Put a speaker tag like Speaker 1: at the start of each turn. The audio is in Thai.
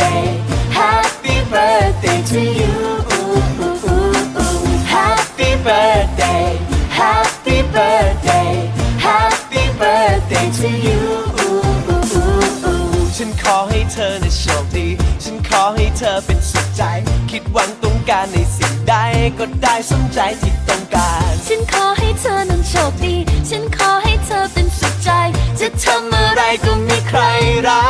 Speaker 1: birthday Happy birthday to you Happy birthday Happy birthday Happy birthday to you ฉันขอให้เธอในโชคดี ฉันขอให้เธอเป็นสุขใจ คิดหวังต้องการในสิ่งใดก็ได้สมใจที่ต้องการ
Speaker 2: ฉันขอให้เธอนั้นโชคดี ฉันขอให้เธอเป็นสุขใจ จะทำ
Speaker 1: อะไรก็มีใครรัก